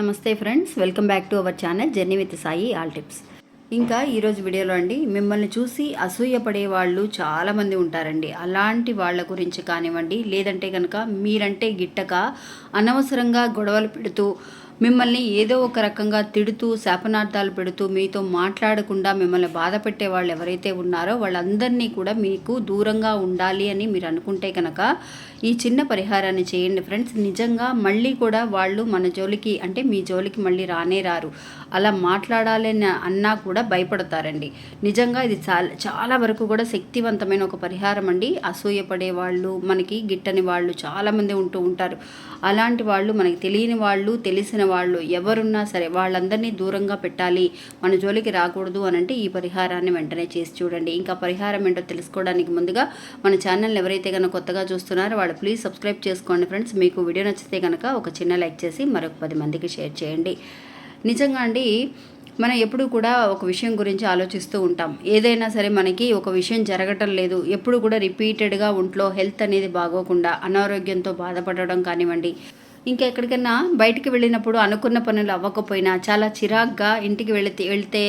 నమస్తే friends welcome back to our channel journey with Sai all tips. ఇంకా ఈరోజు వీడియోలో అండి మిమ్మల్ని చూసి అసూయపడే వాళ్ళు చాలామంది ఉంటారండి. అలాంటి వాళ్ళ గురించి కానివ్వండి లేదంటే కనుక మీరంటే గిట్టక అనవసరంగా గొడవలు పెడుతూ మిమ్మల్ని ఏదో ఒక రకంగా తిడుతూ శాపనార్థాలు పెడుతూ మీతో మాట్లాడకుండా మిమ్మల్ని బాధ పెట్టే వాళ్ళు ఎవరైతే ఉన్నారో వాళ్ళందరినీ కూడా మీకు దూరంగా ఉండాలి అని మీరు అనుకుంటే కనుక ఈ చిన్న పరిహారాన్ని చేయండి ఫ్రెండ్స్. నిజంగా మళ్ళీ కూడా వాళ్ళు మన జోలికి అంటే మీ జోలికి మళ్ళీ రానే రారు. అలా మాట్లాడాలని అన్నా కూడా భయపడతారండి. నిజంగా ఇది చాలా చాలా వరకు కూడా శక్తివంతమైన ఒక పరిహారం అండి. అసూయపడే వాళ్ళు మనకి గిట్టని వాళ్ళు చాలామంది ఉంటూ ఉంటారు. అలాంటి వాళ్ళు మనకి తెలియని వాళ్ళు తెలిసిన వాళ్ళు ఎవరున్నా సరే వాళ్ళందరినీ దూరంగా పెట్టాలి మన జోలికి రాకూడదు అని అంటే ఈ పరిహారాన్ని వెంటనే చేసి చూడండి. ఇంకా పరిహారం ఏంటో తెలుసుకోవడానికి ముందుగా మన ఛానల్ ఎవరైతే కనుక కొత్తగా చూస్తున్నారో వాళ్ళు ప్లీజ్ సబ్స్క్రైబ్ చేసుకోండి ఫ్రెండ్స్. మీకు వీడియో నచ్చితే కనుక ఒక చిన్న లైక్ చేసి మరొక పది మందికి షేర్ చేయండి. నిజంగా అండి మనం ఎప్పుడు కూడా ఒక విషయం గురించి ఆలోచిస్తూ ఉంటాం. ఏదైనా సరే మనకి ఒక విషయం జరగటం లేదు. ఎప్పుడు కూడా రిపీటెడ్గా ఒంట్లో హెల్త్ అనేది బాగోకుండా అనారోగ్యంతో బాధపడడం కానివ్వండి ఇంకా ఎక్కడికైనా బయటికి వెళ్ళినప్పుడు అనుకున్న పనులు అవ్వకపోయినా చాలా చిరాగ్గా ఇంటికి వెళితే వెళ్తే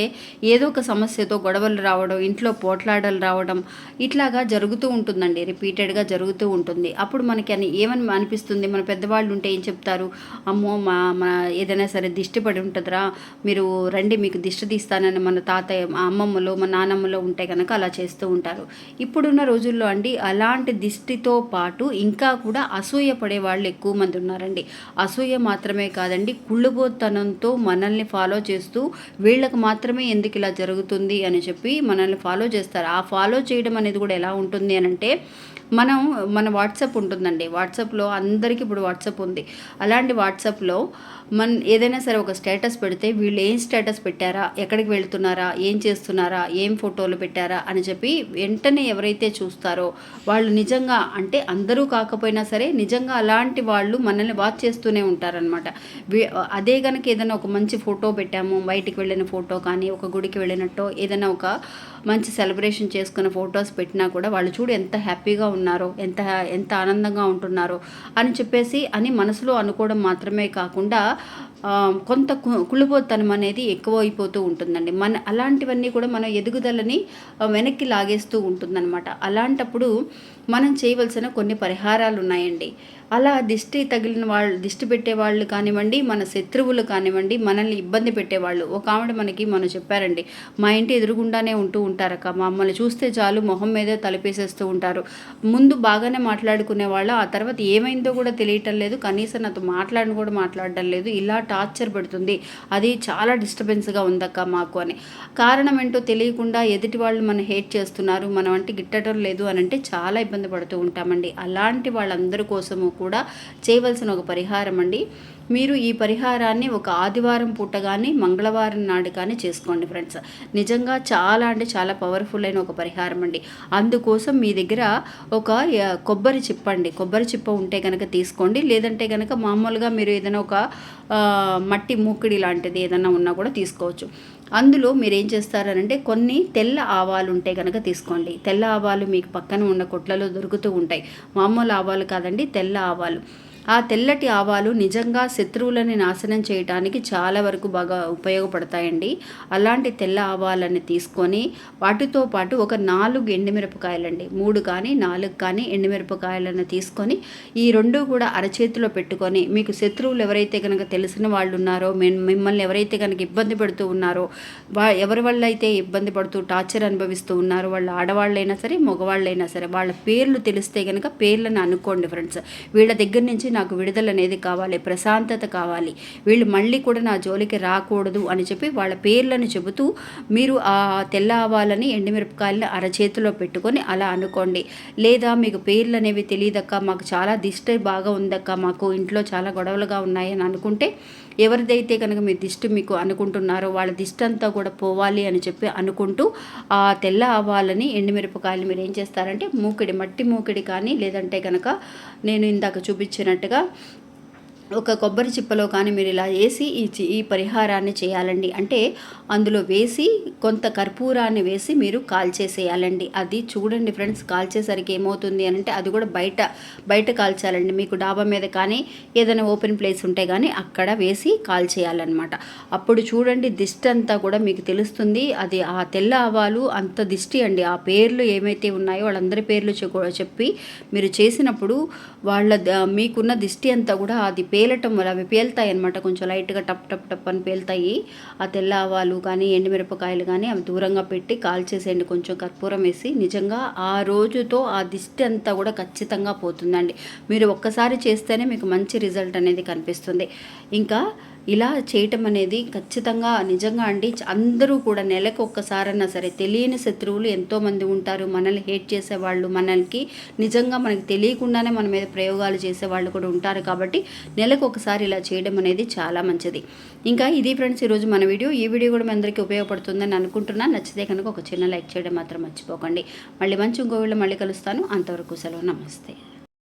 ఏదో ఒక సమస్యతో గొడవలు రావడం ఇంట్లో పోట్లాడలు రావడం ఇట్లాగా జరుగుతూ ఉంటుందండి. రిపీటెడ్గా జరుగుతూ ఉంటుంది. అప్పుడు మనకి అని ఏమని అనిపిస్తుంది? మన పెద్దవాళ్ళు ఉంటే ఏం చెప్తారు? అమ్మో మా మా ఏదైనా సరే దిష్టి పడి ఉంటుందిరా మీరు రండి మీకు దిష్టి తీస్తానని మన తాతయ్య మా అమ్మమ్మలో మా నానమ్మలో ఉంటే కనుక అలా చేస్తూ ఉంటారు. ఇప్పుడున్న రోజుల్లో అండి అలాంటి దిష్టితో పాటు ఇంకా కూడా అసూయ పడే వాళ్ళు ఎక్కువ మంది ఉన్నారండి. అసూయ మాత్రమే కాదండి కుళ్ళుబోతనంతో మనల్ని ఫాలో చేస్తూ వీళ్ళకి మాత్రమే ఎందుకు ఇలా జరుగుతుంది అని చెప్పి మనల్ని ఫాలో చేస్తారు. ఆ ఫాలో చేయడం అనేది కూడా ఎలా ఉంటుంది అని అంటే మనం మన వాట్సాప్ ఉంటుందండి. వాట్సాప్లో అందరికీ ఇప్పుడు వాట్సాప్ ఉంది. అలాంటి వాట్సాప్లో మన ఏదైనా సరే ఒక స్టేటస్ పెడితే వీళ్ళు ఏం స్టేటస్ పెట్టారా? ఎక్కడికి వెళ్తున్నారా? ఏం చేస్తున్నారా? ఏం ఫోటోలు పెట్టారా? అని చెప్పి వెంటనే ఎవరైతే చూస్తారో వాళ్ళు నిజంగా అంటే అందరూ కాకపోయినా సరే నిజంగా అలాంటి వాళ్ళు మనల్ని వాచ్ చేస్తూనే ఉంటారనమాట అదే కనుక ఏదైనా ఒక మంచి ఫోటో పెట్టాము బయటికి వెళ్ళిన ఫోటో కానీ ఒక గుడికి వెళ్ళినట్టు ఏదైనా ఒక మంచి సెలబ్రేషన్ చేసుకున్న ఫొటోస్ పెట్టినా కూడా వాళ్ళు చూడు ఎంత హ్యాపీగా ఉన్నారు. ఉన్నారో ఎంత ఎంత ఆనందంగా ఉంటున్నారో అని చెప్పేసి అని మనసులో అనుకోవడం మాత్రమే కాకుండా కొంత కుళ్ళిపోతనం అనేది ఎక్కువ అయిపోతూ ఉంటుందండి. మన అలాంటివన్నీ కూడా మన ఎదుగుదలని వెనక్కి లాగేస్తూ ఉంటుందన్నమాట. అలాంటప్పుడు మనం చేయవలసిన కొన్ని పరిహారాలు ఉన్నాయండి అలా దిష్టి తగిలిన వాళ్ళు దిష్టి పెట్టే వాళ్ళు కానివ్వండి మన శత్రువులు కానివ్వండి మనల్ని ఇబ్బంది పెట్టేవాళ్ళు. ఒక ఆవిడ మనకి మనం చెప్పారండి మా ఇంటి ఎదురుగుండానే ఉంటూ ఉంటారక్క మమ్మల్ని చూస్తే చాలు మొహం మీదే తలపేసేస్తూ ఉంటారు. ముందు బాగానే మాట్లాడుకునే వాళ్ళు ఆ తర్వాత ఏమైందో కూడా తెలియటం లేదు కనీసం నాతో మాట్లాడిన కూడా మాట్లాడడం లేదు ఇలా టార్చర్ పెడుతుంది. అది చాలా డిస్టర్బెన్స్గా ఉందక్క మాకు అని. కారణం ఏంటో తెలియకుండా ఎదుటి వాళ్ళు మనం హేట్ చేస్తున్నారు మనం అంటే గిట్టడం లేదు అని అంటే చాలా ఇబ్బంది పడుతూ ఉంటామండి. అలాంటి వాళ్ళందరి కోసము కూడా చేయవలసిన ఒక పరిహారం అండి మీరు ఈ పరిహారాన్ని ఒక ఆదివారం పూట కానీ మంగళవారం నాడు కానీ చేసుకోండి ఫ్రెండ్స్. నిజంగా చాలా అంటే చాలా పవర్ఫుల్ అయిన ఒక పరిహారం అండి. అందుకోసం మీ దగ్గర ఒక కొబ్బరి చిప్ప అండి. కొబ్బరి చిప్ప ఉంటే కనుక తీసుకోండి. లేదంటే కనుక మామూలుగా మీరు ఏదైనా ఒక మట్టి మూకిడి లాంటిది ఏదైనా ఉన్నా కూడా తీసుకోవచ్చు. అందులో మీరు ఏం చేస్తారనంటే కొన్ని తెల్ల ఆవాలు ఉంటే కనుక తీసుకోండి. తెల్ల ఆవాలు మీకు పక్కన ఉన్న కొట్లలో దొరుకుతూ ఉంటాయి. మామూలు ఆవాలు కాదండి తెల్ల ఆవాలు. ఆ తెల్లటి ఆవాలు నిజంగా శత్రువులని నాశనం చేయడానికి చాలా వరకు బాగా ఉపయోగపడతాయండి. అలాంటి తెల్ల ఆవాలని తీసుకొని వాటితో పాటు ఒక నాలుగు ఎండుమిరపకాయలండి. మూడు కానీ నాలుగు కానీ ఎండుమిరపకాయలను తీసుకొని ఈ రెండు కూడా అరచేతిలో పెట్టుకొని మీకు శత్రువులు ఎవరైతే కనుక తెలిసిన వాళ్ళు ఉన్నారో మిమ్మల్ని ఎవరైతే కనుక ఇబ్బంది పెడుతూ ఉన్నారో వా ఎవరి వల్ల అయితే ఇబ్బంది పడుతూ టార్చర్ అనుభవిస్తూ ఉన్నారో వాళ్ళు ఆడవాళ్ళైనా సరే మగవాళ్ళైనా సరే వాళ్ళ పేర్లు తెలిస్తే కనుక పేర్లను అనుకోండి ఫ్రెండ్స్. వీళ్ళ దగ్గర నుంచి నాకు విడుదల అనేది కావాలి ప్రశాంతత కావాలి. వీళ్ళు మళ్ళీ కూడా నా జోలికి రాకూడదు అని చెప్పి వాళ్ళ పేర్లను చెబుతూ మీరు ఆ తెల్ల ఆవాలని ఎండుమిరపకాయలను అరచేతిలో పెట్టుకొని అలా అనుకోండి. లేదా మీకు పేర్లు అనేవి తెలియదక్క మాకు చాలా దిష్టి బాగా ఉందక్క మాకు ఇంట్లో చాలా గొడవలుగా ఉన్నాయని అనుకుంటే ఎవరిదైతే కనుక మీ దిష్టి మీకు అనుకుంటున్నారో వాళ్ళ దిష్టి అంతా కూడా పోవాలి అని చెప్పి అనుకుంటూ ఆ తెల్ల ఆవాలని ఎండుమిరపకాయలు మీరు ఏం చేస్తారంటే మూకిడి మట్టి మూకిడి కానీ లేదంటే కనుక నేను ఇందాక చూపించినట్టు చూపించినట్టుగా ఒక కొబ్బరి చిప్పలో కానీ మీరు ఇలా వేసి ఈ చి- ఈ పరిహారాన్ని చేయాలండి. అంటే అందులో వేసి కొంత కర్పూరాన్ని వేసి మీరు కాల్చేసేయాలండి. అది చూడండి ఫ్రెండ్స్ కాల్చేసరికి ఏమవుతుంది అని అంటే అది కూడా బయట బయట కాల్చాలండి. మీకు డాబా మీద కానీ ఏదైనా ఓపెన్ ప్లేస్ ఉంటే కానీ అక్కడ వేసి కాల్చేయాలన్నమాట. అప్పుడు చూడండి దిష్టి అంతా కూడా మీకు తెలుస్తుంది. అది ఆ తెల్ల ఆవాలు అంత దిష్టి అండి. ఆ పేర్లు ఏమైతే ఉన్నాయో వాళ్ళందరి పేర్లు చెప్పి మీరు చేసినప్పుడు వాళ్ళ ద- మీకున్న దిష్టి అంతా కూడా అది పేలటం వల్ల అవి పేలుతాయి అనమాట కొంచెం లైట్గా టప్ టప్ టప్ అని పేలుతాయి. ఆ తెల్ల ఆవాలు కానీ ఎండుమిరపకాయలు కానీ అవి దూరంగా పెట్టి కాల్చేసేయండి. కొంచెం కర్పూరం వేసి నిజంగా ఆ రోజుతో ఆ దిష్టి అంతా కూడా ఖచ్చితంగా పోతుందండి. మీరు ఒక్కసారి చేస్తేనే మీకు మంచి రిజల్ట్ అనేది కనిపిస్తుంది. ఇంకా ఇలా చేయటం అనేది ఖచ్చితంగా నిజంగా అండి. అందరూ కూడా నెలకు ఒక్కసారన్నా సరే తెలియని శత్రువులు ఎంతోమంది ఉంటారు. మనల్ని హేట్ చేసేవాళ్ళు మనల్కి నిజంగా మనకి తెలియకుండానే మన మీద ప్రయోగాలు చేసేవాళ్ళు కూడా ఉంటారు కాబట్టి నెలకు ఒకసారి ఇలా చేయడం అనేది చాలా మంచిది. ఇంకా ఇది ఫ్రెండ్స్ ఈరోజు మన వీడియో. ఈ వీడియో కూడా మీ అందరికీ ఉపయోగపడుతుందని అనుకుంటున్నాను నచ్చితే కనుక ఒక చిన్న లైక్ చేయడం మాత్రం మర్చిపోకండి. మళ్ళీ మంచి ఇంకో వీళ్ళు మళ్ళీ కలుస్తాను. అంతవరకు సెలవు. నమస్తే.